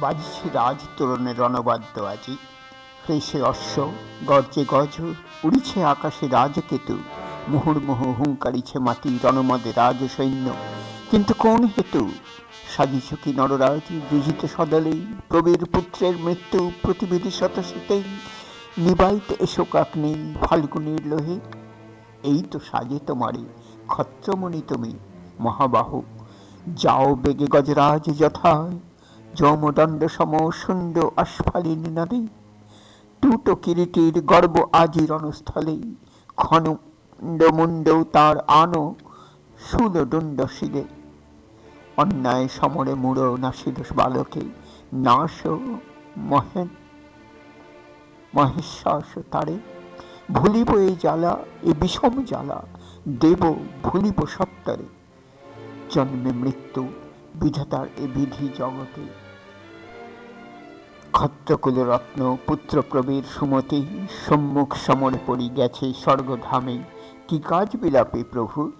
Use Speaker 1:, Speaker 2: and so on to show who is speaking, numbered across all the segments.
Speaker 1: বাজছে রাজ তোরণের রণবাদ্য আজি। হেসে অশ্ব, গর্জে গজ উড়িছে আকাশে রাজকেতু। মুহুর্মুহু হুঙ্কারিছে মাটি রণমদে রাজ সৈন্য কিন্তু কোন হেতু? সাজিছ কি নররাজ যুজিত সদলেই প্রবীর পুত্রের মৃত্যু প্রতিবিধি শতশীতেই নিবাইতে এসো কাক নেই ফাল্গুনের লোহে। এই তো সাজে তোমারে ক্ষত্রমণি তুমি, মহাবাহু। যাও বেগে গজরাজ যথায়। যমদণ্ড সম সুন্দ আস্ফালিনী নদী টুটো কিরিটির গর্ব আজি রণস্থলে খণ্ড তার আনো দণ্ড শিলে। অন্যায় সমরে মুড়ো নাসিল বালকে। নাশ মহেন মহেশ্বাস তারে। ভুলিব এই জ্বালা, এ বিষম জ্বালা। দেব ভুলিব সত্তরে জন্মে মৃত্যু বিধাতার এ বিধি জগতে। ক্ষত্রকুল রত্ন পুত্র প্রবীর সুমতি সম্মুখ সমরে পড়ি গেছে স্বর্গধামে। কি কাজ বিলাপে প্রভু?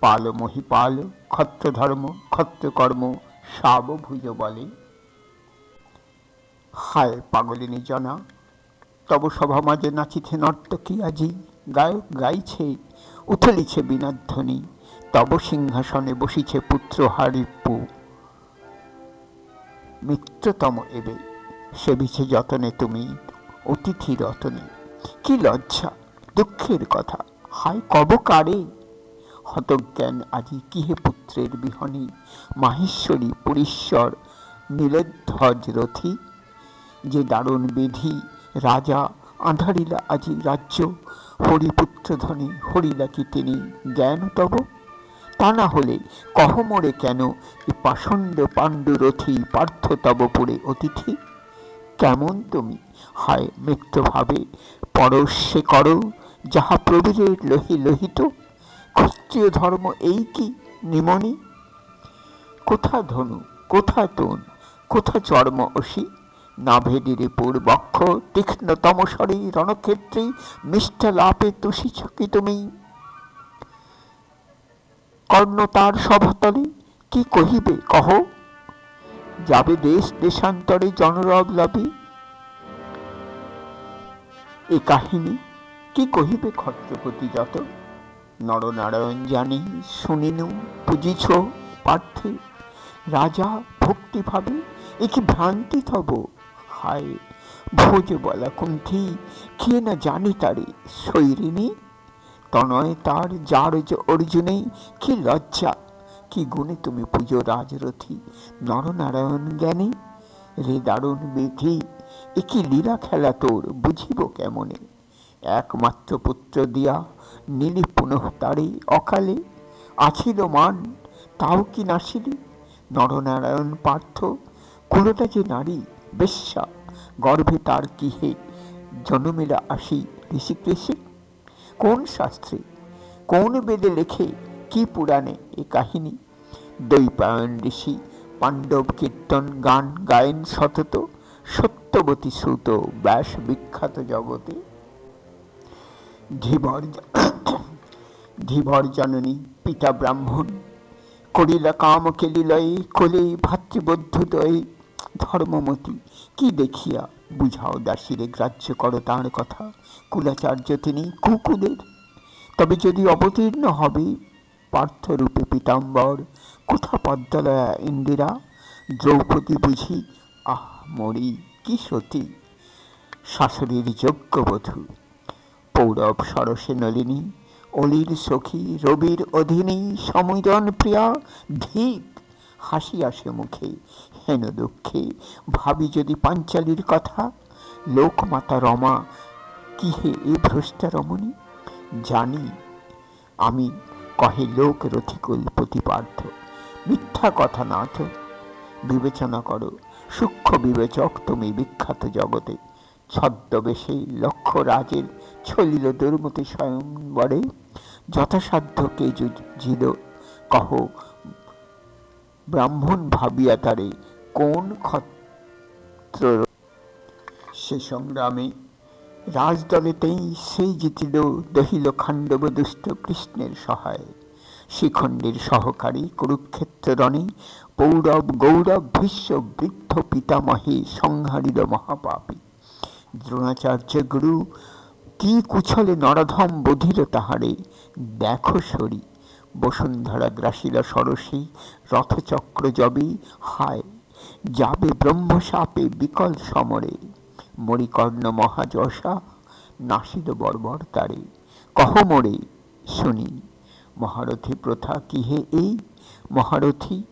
Speaker 1: পাল মহিপাল ক্ষত্র ধর্ম ক্ষত্র কর্ম সাবভুজ বলে। হায় পাগলিনী জনা, তব সভা মাঝে নাচিছে নর্তকী আজি গায়ক গাইছে, উথলিছে বিনাধ্বনি। তব সিংহাসনে বসিছে পুত্র হারিপু মিত্রতম এবে, সেবিছে যতনে তুমি, অতিথি রতনে। কি লজ্জা, দুঃখের কথা, হায় কব কারে? হতজ্ঞান আজি কিহে পুত্রের বিহনী? মাহেশ্বরী পরীশ্বর নীলধ্বজ রথী। যে দারুণ বিধি, রাজা আঁধারিলা আজি রাজ্য, হরিপুত্র ধনে হরিলা কি তিনি জ্ঞান তব? তা না হলে কহ মোড়ে কেন এ পাষণ্ড পাণ্ডুরথী পার্থ তবপুরে অতিথি? কেমন তুমি? হায় মৃত্যুভাবে পরশে করো, যাহা প্রবীরের লোহি লোহিত। ক্ষত্রিয় ধর্ম এই কি নিমনি কোথা ধনু, কোথা তন, কোথা চর্ম অসি? নাভেদিরে পূর্বক্ষ তীক্ষ্ণতম স্বরে রণক্ষেত্রে, মিষ্ট লাপে তুষিছ কি তুমি? কর্ণ তার সভাতলে কি কহিবে কহ? যাবে দেশ দেশান্তরে জনরব লবি এ কাহিনী কি কহিবে ক্ষত্রপতি যত? নরনারায়ণ জানি, শুনিনু পুজিছ পার্থে, রাজা ভক্তিভাবে এ কি ভ্রান্তি থব? হায়, ভোজ বলা কুণ্ঠি কে না জানি তারে শৈরিনী তনয় তার যার অর্জুনেই কি লজ্জা, কি গুণে তুমি পুজো রাজরথী, নরনারায়ণ জ্ঞানী? রে দারুণ বিধি, এ কি লীলা খেলা তোর, বুঝিব কেমনে? একমাত্র পুত্র দিয়া নীলি পুনঃ তারে অকালে, আছিল মান, তাও কি নাসিলি নরনারায়ণ পার্থ, কুলটা যে নারী, বেশ্যা, গর্ভে তার কিহে জনমেলা আসি ঋষিকেশে? কোন শাস্ত্রে, কোন বেদে লেখে কি পুরাণে এ কাহিনী? দৈপায়ন ঋষি পাণ্ডব কীর্তন গান গায়েন সতত সত্যবতী শ্রুত ব্যাস বিখ্যাত জগতে। ধীবর ধীবর জননী পিতা ব্রাহ্মণ, করিলা কাম কেলিলয়ে কোলে ভাতৃবদ্ধদয়ে ধর্মমতি, কি দেখিয়া বুঝাও দাসীরে, গ্রাহ্য করো তাঁর কথা। কুলাচার্য তিনি কুকুলের তবে যদি অবতীর্ণ হবে, পার্থরূপে পীতাম্বর, কোথা পদ্মালয়া ইন্দিরা? দ্রৌপদী বুঝি, আহ, মরি, কি সতী। শাশুড়ির যোগ্যবধূ পৌরব সরসে নলিনী, অলির সখী, রবির অধীনী, সমীরণ প্রিয়া ধিক হাসি আসে মুখে হেন দুঃখে। ভাবি যদি পাঞ্চালির কথা, লোকমাতা রমা কি হে এ ভ্রষ্টা রমণী? জানি, আমি কহে লোক রথিকুল প্রতিপার্থ। মিথ্যা কথা না তো, বিবেচনা করো। সূক্ষ্ম বিবেচক তুমি বিখ্যাত জগতে। ছদ্মবেশে লক্ষ রাজের ছলিল দুর্মতি স্বয়ংবরে যথাসাধ্য কে জিল কহ ব্রাহ্মণ ভাবিয়া তারে কোন ক্ষত্র? সে সংগ্রামে রাজদলেতেই সেই জিতিল দহিল খাণ্ডব দুষ্ট কৃষ্ণের সহায়। শিখণ্ডের সহকারী কুরুক্ষেত্র রণে পৌরব গৌরব ভীষ্ম বৃদ্ধ পিতামহে সংহারিল মহাপাপী। দ্রোণাচার্য গুরু কি কুছলে নরধম বধির তাহারে? দেখো সরি বসুন্ধরা গ্রাসিলা সরসী, রথচক্র জবে, হায় যাবে ব্রহ্মশাপে বিকল সমরে। মরিকর্ণ মহাযশা নাসিদ বর্বর তারে। কহ মোরে, শুনি, মহারথী প্রথা কি হে এই? মহারথী,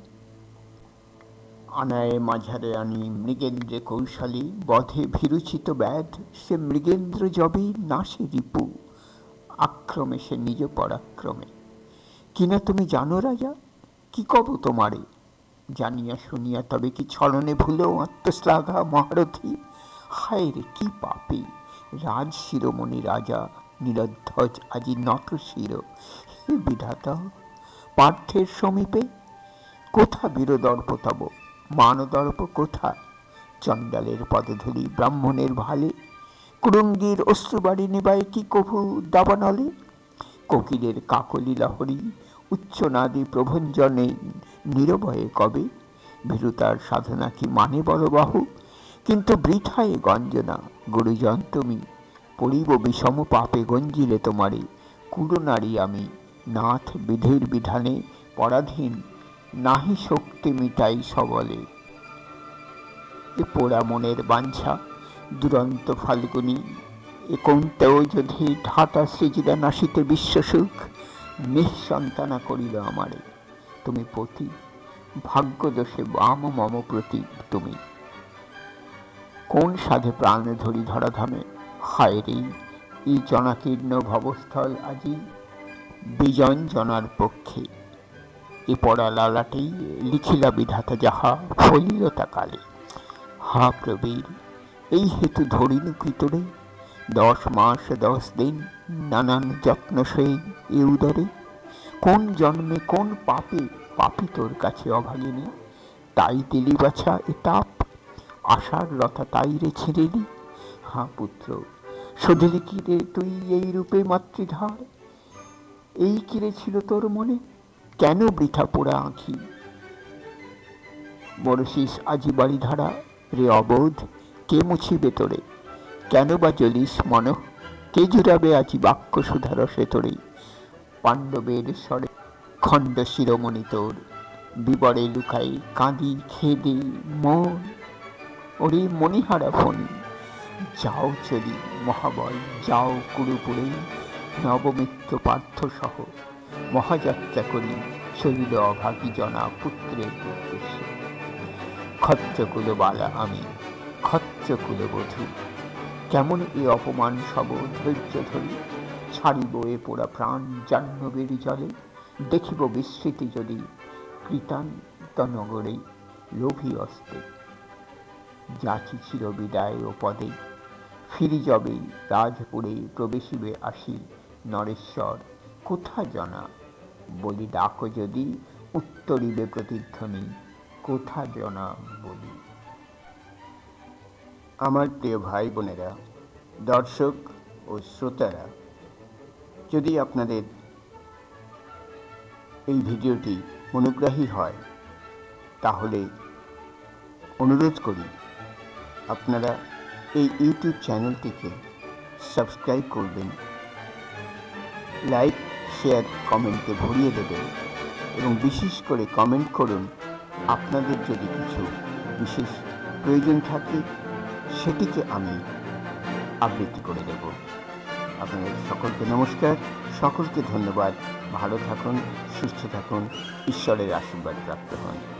Speaker 1: আনায়ে মাঝারে আনি মৃগেন্দ্রে কৌশলী, বধে ভীরুচিত ব্যাধ, সে মৃগেন্দ্র জবে নাশে রিপু, আক্রমে সে নিজ পরাক্রমে। কিনা তুমি জানো রাজা? কি কব তোমারে? জানিয়া শুনিয়া তবে কি ছলনে ভুলো আত্মশ্লাঘা মহারথী হায় রে, কি পাপি! রাজ শিরোমণি রাজা নিরধ্বজ আজি নত শির। হে বিধাতা, পার্থের সমীপে কোথা বীরদর্প তব? মানদর্প কোথা চণ্ডালের পদধূলি ব্রাহ্মণের ভালে। কুরুঙ্গির অশ্রুবাড়ি নেবায় কি কভু দাবানলে? কোকিলের কাকলি লহরী উচ্চনাদি প্রভঞ্জনে নিরবয়ে কবে? ভীরুতার সাধনা কি মানে বড় বাহু? কিন্তু বৃথায় গঞ্জনা, গুরুজন তুমি। পড়িব বিষম পাপে গঞ্জিলে তোমারে। কুড়ো নারী আমি, নাথ বিধির বিধানে পরাধীন। নাহি শক্তি মিটাই সবলে। এ পোড়া মনের বাঞ্ছা, দুরন্ত ফাল্গুনি। এ কৌন্তেও যদি ঢাটা সৃজিদা নাসিতে বিশ্বসুখ নিঃসন্তানা করিল আমারে। তুমি পতি। ভাগ্যদোষে বাম মম প্রতি তুমি। কোন সাধে প্রাণ ধরি ধরাধামে? হায় রে, এই জনাকীর্ণ ভবস্থল আজি বিজন জনার পক্ষে। এ পড়া লালাটেই লিখিলা বিধাতা যাহা ফলিল কালে। হা প্রবীর, এই হেতু ধরিনু কি তোরে? দশ মাস দশ দিন নানান যত্ন সই এ উদরে। কোন জন্মে কোন পাপে পাপি তোর কাছে অভাগিনী? তাই দিলি বাছা এ তাপ আশার লতা তাই রে ছিঁড়েলি। হা পুত্র, শোধলি কি রে তুই এই রূপে মাতৃধার? এই কিরে ছিল তোর মনে? কেন বৃথা পোড়া আঁখি? বরশিস আজি বাড়ি ধারা রে অবোধ, কে মুছিবে তোরে? কেন বা জ্বলিস মন? কে জুড়াবে আজি বাক্য সুধারসে তোরে? পাণ্ডবের স্বরে খণ্ড শিরোমণি তোর। বিবরে লুকাই কাঁদি খেদে মন। ওরে মণিহারা ফণি, যাও চলি মহাবল, যাও কুরুপুরে। নবমিত্র পার্থ সহ মহাযাত্রা করি চলিল অভাগী জনা পুত্রের উদ্দেশ্যে। ক্ষত্রকুল বালা আমি ক্ষত্রকুল বধূ, কেমন এ অপমান সব ধৈর্য ধরি। ছাড়িব এ পোড়া প্রাণ জাহ্নবীর জলে। দেখিব বিস্মৃতি যদি কৃতান্ত নগরে লোভী অস্তে। যাচি চির বিদায় ও পদে। ফিরি যবে রাজপুরে প্রবেশিবে আসি নরেশ্বর। কোথা জনা? বলি ডাকো যদি উত্তরিবে প্রতিধ্বনি। কোথা জনা বলি? আমার প্রিয় ভাই বোনেরা, দর্শক ও শ্রোতারা যদি আপনাদের এই ভিডিওটি অনুগ্রাহী হয়, তাহলে অনুরোধ করি, আপনারা এই ইউটিউব চ্যানেলটিকে সাবস্ক্রাইব করবেন, লাইক, শেয়ার, কমেন্টে ভরিয়ে দেবেন এবং বিশেষ করে কমেন্ট করুন, আপনাদের যদি কিছু বিশেষ প্রয়োজন থাকে, সেটিকে আমি আবৃত্তি করে দেব। আপনাদের সকলকে নমস্কার। সকলকে ধন্যবাদ। ভালো থাকুন সুস্থ থাকুন ঈশ্বরের আশীর্বাদ প্রাপ্ত হন।